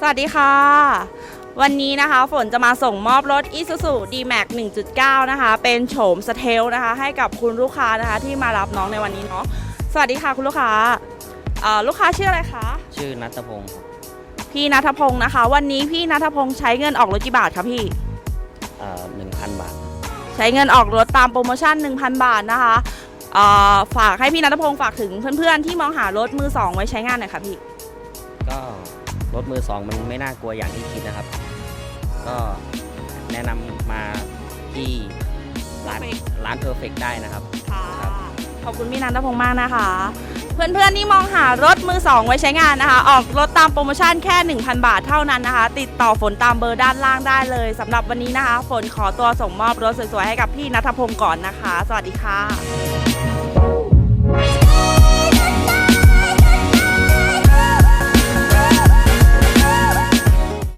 สวัสดีค่ะ วันนี้นะคะฝนจะมาส่งมอบรถ Isuzu D-Max 1.9 นะคะ เป็นโฉมสเทลนะคะ ให้กับคุณลูกค้านะคะที่มารับน้องในวันนี้เนาะสวัสดีค่ะคุณลูกค้าเอ่อลูกค้าชื่ออะไรคะชื่อนัทพงศ์ครับพี่นัทพงศ์นะคะ วันนี้พี่นัทพงศ์ใช้เงินออกรถกี่บาทคะพี่หนึ่งพันบาท ใช้เงินออกรถตามโปรโมชั่น 1,000 บาทนะคะเอ่อฝากให้พี่นัทพงศ์ฝากถึงเพื่อนๆที่มองหารถมือสองไว้ใช้งานหน่อยค่ะพี่ก็ รถมือสองมันไม่น่ากลัวอย่างที่คิดนะครับ ก็แนะนำมาที่ร้าน Perfect ร้านเพอร์เฟกได้นะครับ ค่ะครับขอบคุณพี่นันทพงศ์มากนะคะ เพื่อนๆที่มองหารถมือสองไว้ใช้งานนะคะ ออกรถตามโปรโมชั่นแค่ 1,000 บาทเท่านั้นนะคะ ติดต่อฝนตามเบอร์ด้านล่างได้เลยสำหรับวันนี้นะคะ ฝนขอตัวส่งมอบรถสวยๆให้กับพี่นัทพงศ์ก่อนนะคะ สวัสดีค่ะ